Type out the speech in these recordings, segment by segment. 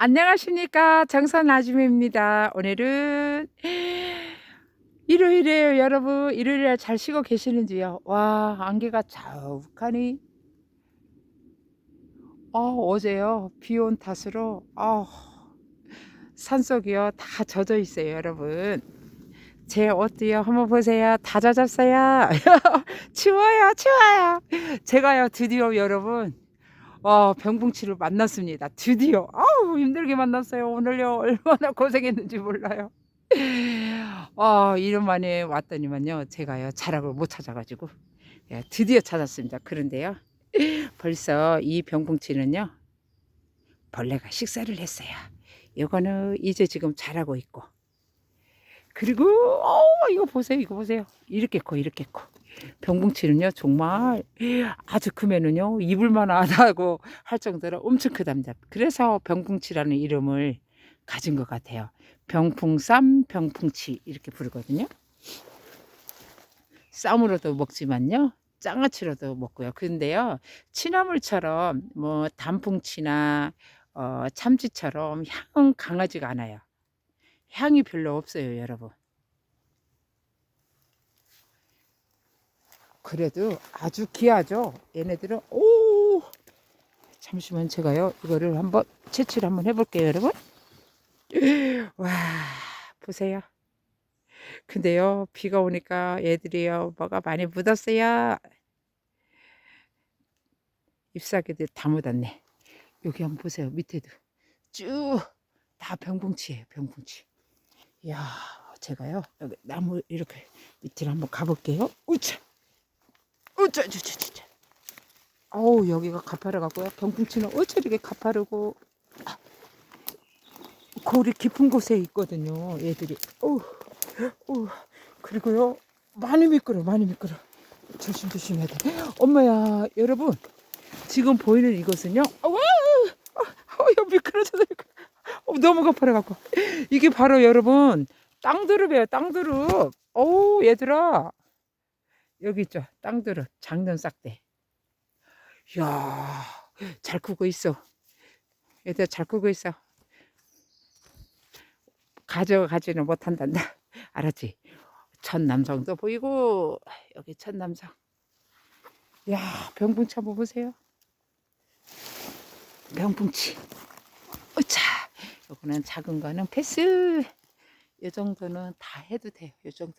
안녕하십니까. 정선 아줌입니다. 오늘은 일요일이에요 여러분. 일요일에 잘 쉬고 계시는지요? 와 안개가 자욱하니? 어, 어제요. 비 온 탓으로 어, 산속이요. 다 젖어 있어요 여러분. 제 옷도요. 한번 보세요. 다 젖었어요. 추워요 추워요. 제가요 드디어 여러분 어, 병풍치를 만났습니다. 드디어. 아우, 힘들게 만났어요. 오늘요. 얼마나 고생했는지 몰라요. 어, 이름 만에 왔더니만요. 제가요. 자락을 못 찾아가지고. 예, 드디어 찾았습니다. 그런데요. 벌써 이 병풍치는요. 벌레가 식사를 했어요. 이거는 이제 지금 자라고 있고. 그리고, 어, 이거 보세요. 이거 보세요. 이렇게 커, 이렇게 커. 병풍치는요 정말 아주 크면은요 입을만 하다고 할 정도로 엄청 크답니다. 그래서 병풍치라는 이름을 가진 것 같아요. 병풍쌈, 병풍치 이렇게 부르거든요. 쌈으로도 먹지만요. 장아찌로도 먹고요. 근데요, 취나물처럼 뭐 단풍치나 어, 참치처럼 향은 강하지가 않아요. 향이 별로 없어요, 여러분. 그래도 아주 귀하죠. 얘네들은 오 잠시만 제가요 이거를 한번 채취를 한번 해볼게요, 여러분. 와 보세요. 근데요 비가 오니까 얘들이요 뭐가 많이 묻었어요. 잎사귀들 다 묻었네. 여기 한번 보세요 밑에도 쭉 다 병풍치예요, 병풍치. 이야 제가요 여기 나무 이렇게 밑으로 한번 가볼게요. 우차. 어쩌저저저. 어우 여기가 가파르갖고요. 병풍치는 이렇게 가파르고. 아, 골이 깊은 곳에 있거든요 얘들이. 어우 어우. 그리고요 많이 미끄러 많이 미끄러. 조심 조심해야 돼. 엄마야 여러분. 지금 보이는 이것은요. 와! 어우 미끄러져서 미끄러. 어, 너무 가파르갖고. 이게 바로 여러분 땅두릅이에요 땅두릅. 어우 얘들아 여기 있죠. 땅들은 작년 싹대. 이야, 잘 크고 있어. 얘들 잘 크고 있어. 가져가지는 못한단다. 알았지? 첫 남성도 보이고, 여기 첫 남성. 야, 병풍치 한번 보세요. 병풍치. 으차! 요거는 작은 거는 패스. 이 정도는 다 해도 돼요. 이 정도.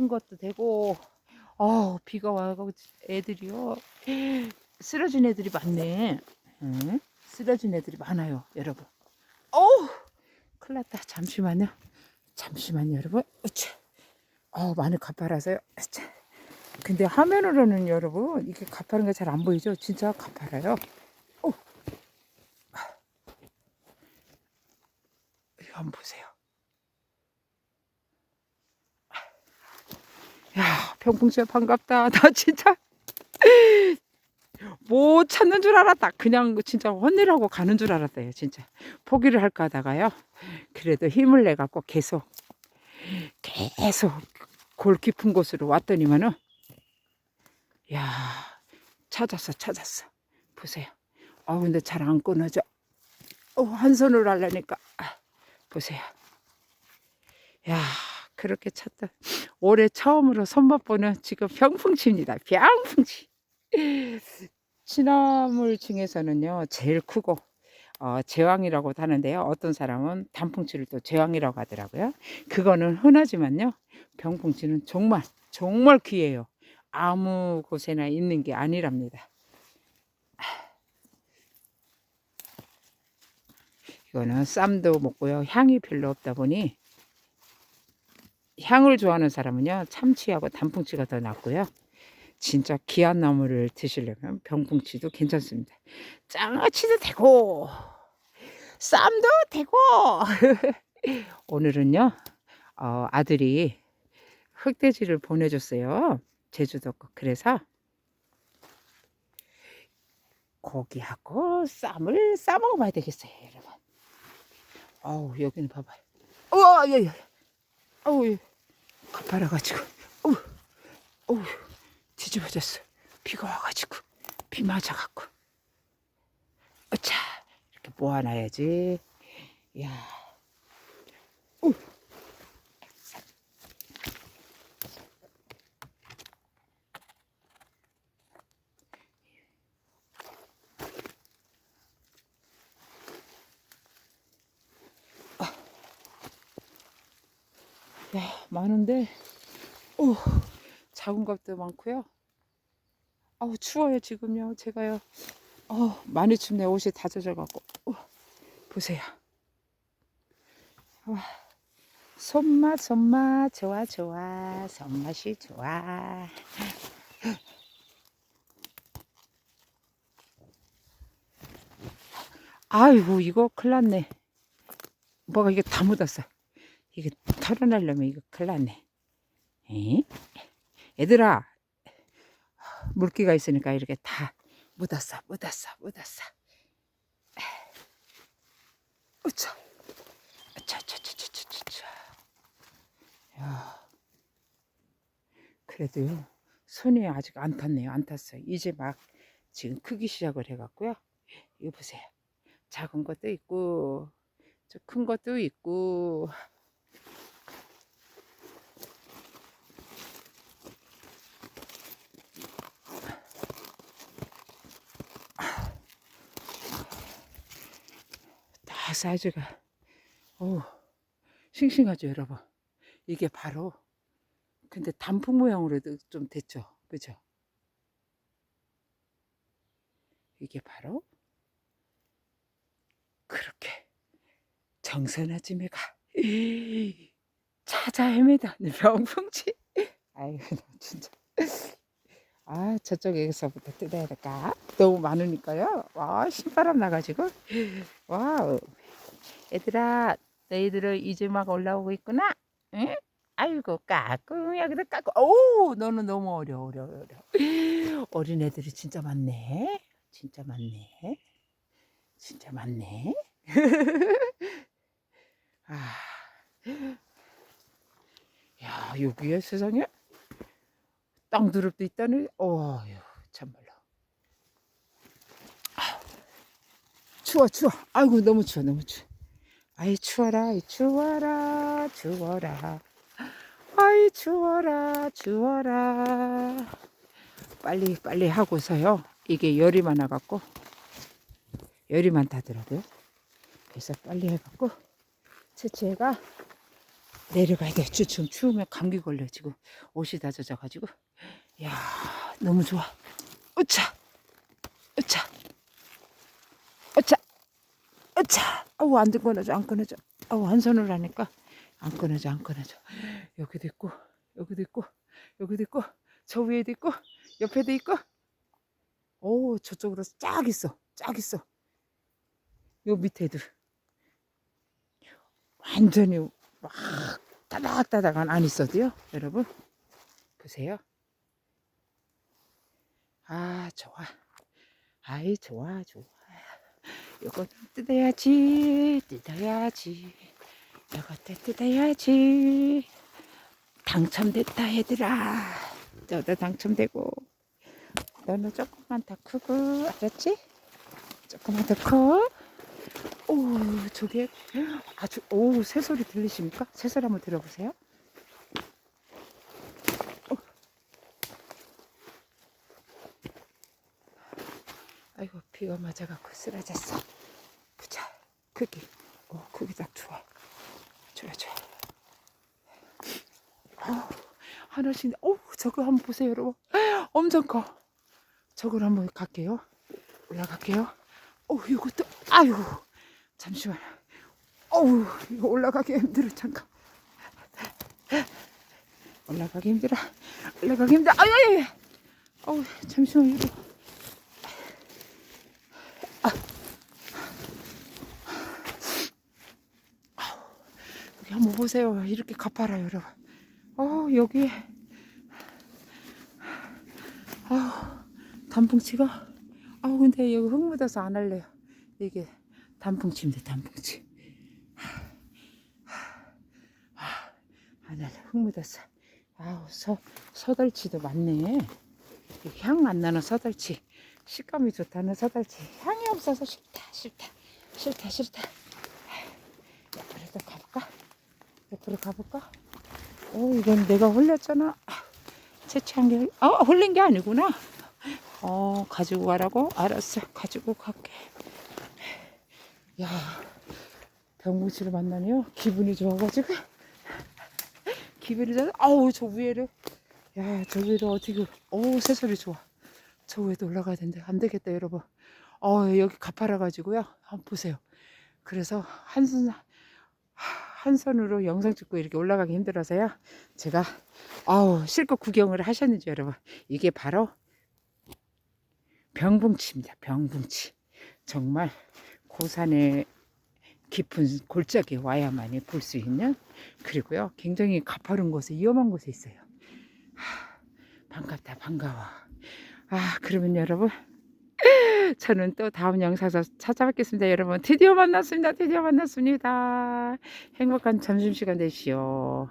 큰 것도 되고. 어 비가 와가지고 애들이요. 쓰러진 애들이 많네. 응? 쓰러진 애들이 많아요 여러분. 어우 큰일 났다. 잠시만요. 잠시만요 여러분. 으차. 어 많이 가파라서요. 으차. 근데 화면으로는 여러분 이게 가파른 게 잘 안 보이죠? 진짜 가파라요. 어. 한번 보세요 야, 병풍씨야 반갑다. 나 진짜 못 찾는 줄 알았다. 그냥 진짜 혼내라고 가는 줄 알았어요. 진짜 포기를 할까 하다가요. 그래도 힘을 내 갖고 계속 계속 골 깊은 곳으로 왔더니만은 야 찾았어 찾았어 보세요. 어 근데 잘 안 끊어져. 어, 한 손으로 하려니까 아, 보세요. 야 그렇게 찾다 올해 처음으로 손맛보는 지금 병풍치입니다. 병풍치. 취나물 중에서는요 제일 크고 어, 제왕이라고 하는데요. 어떤 사람은 단풍치를 또 제왕이라고 하더라고요. 그거는 흔하지만요. 병풍치는 정말 정말 귀해요. 아무 곳에나 있는 게 아니랍니다. 이거는 쌈도 먹고요. 향이 별로 없다 보니 향을 좋아하는 사람은요 참치하고 단풍치가 더 낫고요. 진짜 귀한 나물을 드시려면 병풍치도 괜찮습니다. 장아찌도 되고 쌈도 되고. 오늘은요 어, 아들이 흑돼지를 보내줬어요. 제주도 거. 그래서 고기하고 쌈을 싸 먹어봐야 되겠어요 여러분. 어우 여기는 봐봐요. 우와 예예. 어우 가파라가지고 어우 어우 뒤집어졌어 비가 와가지고 비 맞아갖고 어차 모아놔야지. 야. 오. 야, 많은데, 오, 작은 것도 많고요. 아우, 추워요, 지금요. 제가요. 어, 많이 춥네. 옷이 다 젖어갖고. 어, 보세요. 와, 손맛, 손맛, 좋아, 좋아. 손맛이 좋아. 아이고, 이거 큰일 났네. 뭐가 이게 다 묻었어. 이게 털어내려면 이거 큰일 났네. 에? 얘들아, 물기가 있으니까 이렇게 다 묻었어, 묻었어, 묻었어. 으차, 으차, 으차, 으차, 으차, 으차. 야, 그래도요, 손이 아직 안 탔네요, 안 탔어요. 이제 막 지금 크기 시작을 해갖고요. 이거 보세요. 작은 것도 있고, 저 큰 것도 있고, 다 사이즈가. 오 싱싱하죠 여러분. 이게 바로 근데 단풍 모양으로도 좀 됐죠. 그죠? 이게 바로 그렇게 정선아지매가 찾아 헤매다는 명풍치 아이고 나 진짜. 아 저쪽에서부터 뜯어야 될까? 너무 많으니까요. 와 신바람 나가지고. 와우 얘들아 너희들은 이제 막 올라오고 있구나. 응? 아이고 까꿍 여기도 까꿍. 오 너는 너무 어려 어려 어려 어린 애들이 진짜 많네. 진짜 많네. 진짜 많네. 아, 야 여기에 세상에 땅 두릅도 있다니 어휴 참말로. 추워 추워. 아이고 너무 추워 너무 추워 아이 추워라 아이 추워라 추워라. 아이 추워라 추워라. 빨리 빨리 하고서요. 이게 열이 많아 갖고 열이 많다더라고요. 그래서 빨리 해갖고 채채가 내려가야 돼 지금 추우면 감기 걸려 지금. 옷이 다 젖어가지고. 야 너무 좋아. 으차 으차 으차 으차 아우 안 끊어져 안 끊어져. 아우 한 손으로 하니까 안 끊어져 안 끊어져. 여기도 있고 여기도 있고 여기도 있고 저 위에도 있고 옆에도 있고. 오 저쪽으로 쫙 있어 쫙 있어. 요 밑에도. 완전히 막 따닥따닥은 안 있어도요 여러분. 보세요. 아 좋아. 아이 좋아 좋아 요거 뜯어야지 뜯어야지. 요것도 뜯어야지. 당첨됐다 얘들아. 너도 당첨되고. 너는 조금만 더 크고 알았지? 조금만 더커. 오 저게 아주 오 새소리 들리십니까? 새소리 한번 들어보세요 아이고 비가 맞아갖고 쓰러졌어. 보자 크기. 오 크기 딱 좋아. 좋아 좋아. 어, 하나씩 오 저거 한번 보세요 여러분. 엄청 커. 저걸 한번 갈게요. 올라갈게요. 오 이것도 아유 잠시만. 어우 이거 올라가기 힘들어 잠깐. 올라가기 힘들어. 올라가기 힘들어. 아유 어우 잠시만 이거 여기 한번 보세요. 이렇게 가파라요, 여러분. 어, 여기. 아, 단풍치가. 아, 근데 여기 흙 묻어서 안 할래요. 이게 단풍치입니다, 단풍치. 안 할래, 흙 묻었어. 아우, 서, 서덜치도 많네. 향 안 나는 서덜치. 식감이 좋다는 서덜치. 향이 없어서 싫다, 싫다. 싫다 싫다 그래도 가볼까? 옆으로 가볼까? 오 이건 내가 홀렸잖아. 아, 채취한 게 어, 홀린 게 아니구나. 어 가지고 가라고? 알았어. 가지고 갈게. 야 병무치를 만나네요. 기분이 좋아가지고. 기분이 좋아 아우 저 위에를. 야 저 위를 어떻게 어우 새소리 좋아. 저 위에도 올라가야 되는데 안 되겠다 여러분. 어 여기 가파라 가지고요. 한번 보세요. 그래서 한손 한 손으로 영상 찍고 이렇게 올라가기 힘들어서요. 제가 아우 실컷 구경을 하셨는지 여러분 이게 바로 병붕치입니다. 병붕치. 정말 고산의 깊은 골짜기에 와야만이 볼 수 있는 그리고요 굉장히 가파른 곳에 위험한 곳에 있어요. 하, 반갑다 반가워. 아 그러면 여러분 저는 또 다음 영상에서 찾아뵙겠습니다 여러분. 드디어 만났습니다 드디어 만났습니다. 행복한 점심시간 되시오